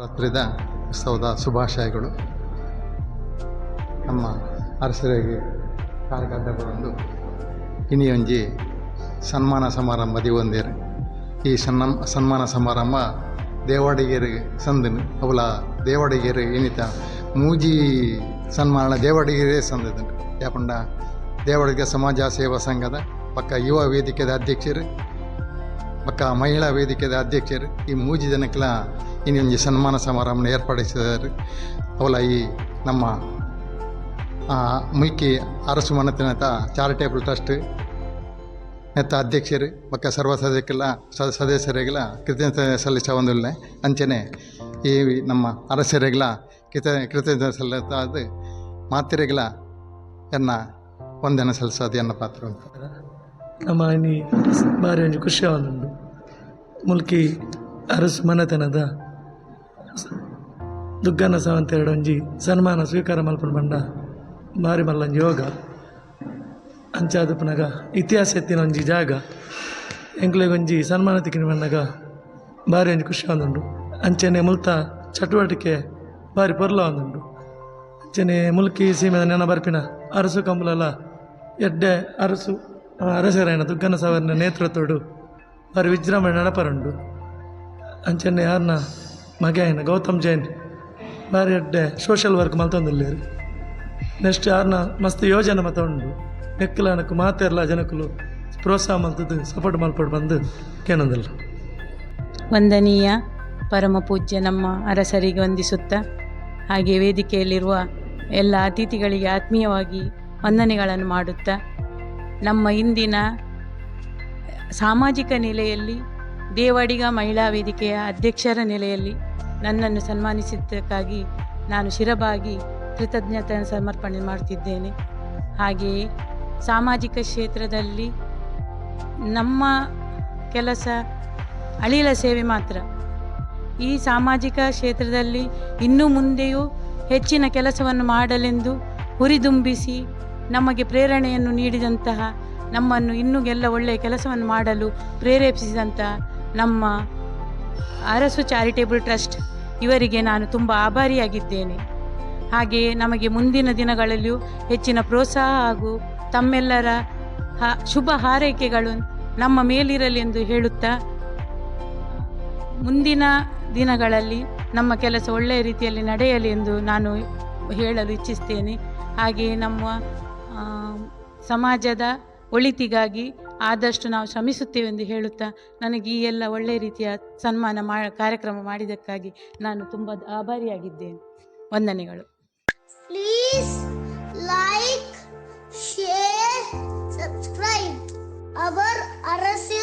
ರಾತ್ರಿದ ಉತ್ಸವದ ಶುಭಾಶಯಗಳು. ನಮ್ಮ ಅರಸರಿಗೆ ಕಾರ್ಗಡ್ಡಗೊಂಡು ಇನಿಯೊಂಜಿ ಸನ್ಮಾನ ಸಮಾರಂಭ ದಿವೊಂದೇರು ಈ ಸನ್ನ ಸನ್ಮಾನ ಸಮಾರಂಭ ದೇವಾಡಿಗೇರಿ ಸಂದಿನ, ಅವಲ ದೇವಾಡಿಗೇರಿ ಏನಿತ ಮೂಜಿ ಸನ್ಮಾನ ದೇವಾಡಿಗೇರಿ ಸಂದಿದ್ದು ಯಾಕಂಡ ದೇವಾಡಿಗೆ ಸಮಾಜ ಸೇವಾ ಸಂಘದ ಪಕ್ಕ ಯುವ ವೇದಿಕೆದ ಅಧ್ಯಕ್ಷರು, ಪಕ್ಕ ಮಹಿಳಾ ವೇದಿಕೆದ ಅಧ್ಯಕ್ಷರು. ಈ ಮೂಜಿ ಜನಕ್ಕೆಲ್ಲ ಇನ್ನೊಂದು ಸನ್ಮಾನ ಸಮಾರಂಭ ಏರ್ಪಡಿಸಿದ್ದಾರೆ. ಅವಲ ಈ ನಮ್ಮ ಮುಲ್ಕಿ ಅರಸು ಮನತಿನತ ಚಾರಿಟೇಬಲ್ ಟ್ರಸ್ಟ್ ನೆತ್ತ ಅಧ್ಯಕ್ಷರು ಮತ್ತು ಸರ್ವ ಸದಸ್ಯಕ್ಕೆಲ್ಲ ಸದ ಸದಸ್ಯರಿಗೆಲ್ಲ ಕೃತಜ್ಞತೆ ಸಲ್ಲಿಸ ಒಂದಿಲ್ಲ ಅಂಚನೆ ಈ ನಮ್ಮ ಅರಸರಿಗೆಲ್ಲ ಕೃತ, ಕೃತಜ್ಞತೆ ಸಲ್ಲಿಸದು ಮಾತಿರಿಗೆಲ್ಲ ಎನ್ನ ಒಂದೆನ ಸಲ್ಲಿಸೋದು ಎನ್ನ ಪಾತ್ರ ಅಂತ. ನಮ್ಮ ಬಾರಿ ಖುಷಿ ಮುಲ್ಕಿ ಅರಸು ಮನೆತನದ ದುಗ್ಗನ ಸಾವಂತೆರಡು ಒಂಜಿ ಸನ್ಮಾನ ಸ್ವೀಕಾರ ಮಲ್ಪುಂಡು ಬಂಡ ಬಾರಿ ಮಲ್ಲೊಂಜಿ ಯೋಗ ಅಂಚಾದುಪುನಗ ಇತಿಹಾಸ ಎತ್ತಿನ ಒಂಜಿ ಜಾಗ ಎಂಕ್ಲೆಗ್ ಒಂಜಿ ಸನ್ಮಾನ ತಿಕ್ಕಿನ ಬಂದಾಗ ಬಾರಿ ಒಂಜಿ ಖುಷಿ ಆವೊಂದುಂಡು ಅಂಚನೆ ಮುಲ್ತ ಚಟುವಟಿಕೆ ಬಾರಿ ಪೊರ್ಲ ಆವೊಂದುಂಡು ಅಂಚನೆ ಮುಲ್ಕಿ ಸೀಮೆದ ನೆನ ಬರ್ಪಿನ ಅರಸು ಕಂಬಲಲ ಎಡ್ಡೆ ಅರಸು ಆ, ಅರಸರಾಯನ ದುಗ್ಗನ ಸಾವರ್ನ ನೇತೃತ್ವಡು ಬಾರಿ ವಿಜೃಂಭಣೆ ನಡಪರುಂಡು ಅಂಚನೆ ಯಾರನ್ನ ಮಗೆ ಆಯ್ನ ಗೌತಮ್ ಜೈನ್ ಬಾರಿ ಎಡ್ಡೆ ಸೋಷಲ್ ವರ್ಕ್ ಮಲ್ತೊಂದುಲ್ಲೇರು. ನೆಕ್ಸ್ಟ್ ಯಾರನ್ನ ಮಸ್ತ್ ಯೋಜನೆ ಮತ ಉಂಡು. ನೆಕ್ಕಲನಕ್ಕೆ ಮಾತೆರ್ಲ ಜನಕ್ಕಲು ಪ್ರೋತ್ಸಾಹ ಮಲ್ತದ್ದು ಸಪೋರ್ಟ್ ಮಲ್ಪಡು ಬಂದು ಕೇನೊಂದಿಲ್ಲ. ವಂದನೀಯ ಪರಮ ಪೂಜ್ಯ ನಮ್ಮ ಅರಸರಿಗೆ ವಂದಿಸುತ್ತಾ. ಹಾಗೆ ವೇದಿಕೆಯಲ್ಲಿರುವ ಎಲ್ಲ ಅತಿಥಿಗಳಿಗೆ ಆತ್ಮೀಯವಾಗಿ ವಂದನೆಗಳನ್ನು ಮಾಡುತ್ತಾ. ನಮ್ಮ ಇಂದಿನ ಸಾಮಾಜಿಕ ನೆಲೆಯಲ್ಲಿ ದೇವಡಿಗ ಮಹಿಳಾ ವೇದಿಕೆಯ ಅಧ್ಯಕ್ಷರ ನೆಲೆಯಲ್ಲಿ ನನ್ನನ್ನು ಸನ್ಮಾನಿಸಿದ್ದಕ್ಕಾಗಿ ನಾನು ಶಿರಬಾಗಿ ಕೃತಜ್ಞತೆ ಸಮರ್ಪಣೆ ಮಾಡ್ತಿದ್ದೇನೆ. ಹಾಗೆಯೇ ಸಾಮಾಜಿಕ ಕ್ಷೇತ್ರದಲ್ಲಿ ನಮ್ಮ ಕೆಲಸ ಅಳಿಲ ಸೇವೆ ಮಾತ್ರ. ಈ ಸಾಮಾಜಿಕ ಕ್ಷೇತ್ರದಲ್ಲಿ ಇನ್ನು ಮುಂದೆಯೂ ಹೆಚ್ಚಿನ ಕೆಲಸವನ್ನು ಮಾಡಲೆಂದು ಹುರಿದುಂಬಿಸಿ ನಮಗೆ ಪ್ರೇರಣೆಯನ್ನು ನೀಡಿದಂತಹ, ನಮ್ಮನ್ನು ಇನ್ನೂ ಎಲ್ಲ ಒಳ್ಳೆಯ ಕೆಲಸವನ್ನು ಮಾಡಲು ಪ್ರೇರೇಪಿಸಿದಂತಹ ನಮ್ಮ ಅರಸು ಚಾರಿಟೇಬಲ್ ಟ್ರಸ್ಟ್ ಇವರಿಗೆ ನಾನು ತುಂಬ ಆಭಾರಿಯಾಗಿದ್ದೇನೆ. ಹಾಗೆಯೇ ನಮಗೆ ಮುಂದಿನ ದಿನಗಳಲ್ಲಿಯೂ ಹೆಚ್ಚಿನ ಪ್ರೋತ್ಸಾಹ ಹಾಗೂ ತಮ್ಮೆಲ್ಲರ ಶುಭ ಹಾರೈಕೆಗಳು ನಮ್ಮ ಮೇಲಿರಲಿ ಎಂದು ಹೇಳುತ್ತಾ, ಮುಂದಿನ ದಿನಗಳಲ್ಲಿ ನಮ್ಮ ಕೆಲಸ ಒಳ್ಳೆಯ ರೀತಿಯಲ್ಲಿ ನಡೆಯಲಿ ಎಂದು ನಾನು ಹೇಳಲು ಇಚ್ಛಿಸ್ತೇನೆ. ಹಾಗೆಯೇ ನಮ್ಮ ಸಮಾಜದ ಒಳಿತಿಗಾಗಿ ಆದಷ್ಟು ನಾವು ಶ್ರಮಿಸುತ್ತೇವೆ ಎಂದು ಹೇಳುತ್ತಾ ನನಗೆ ಈ ಎಲ್ಲ ಒಳ್ಳೆಯ ರೀತಿಯ ಸನ್ಮಾನ ಮಾ ಕಾರ್ಯಕ್ರಮ ಮಾಡಿದ್ದಕ್ಕಾಗಿ ನಾನು ತುಂಬ ಆಭಾರಿಯಾಗಿದ್ದೇನೆ. ವಂದನೆಗಳು. Please Please like, share, subscribe our RSU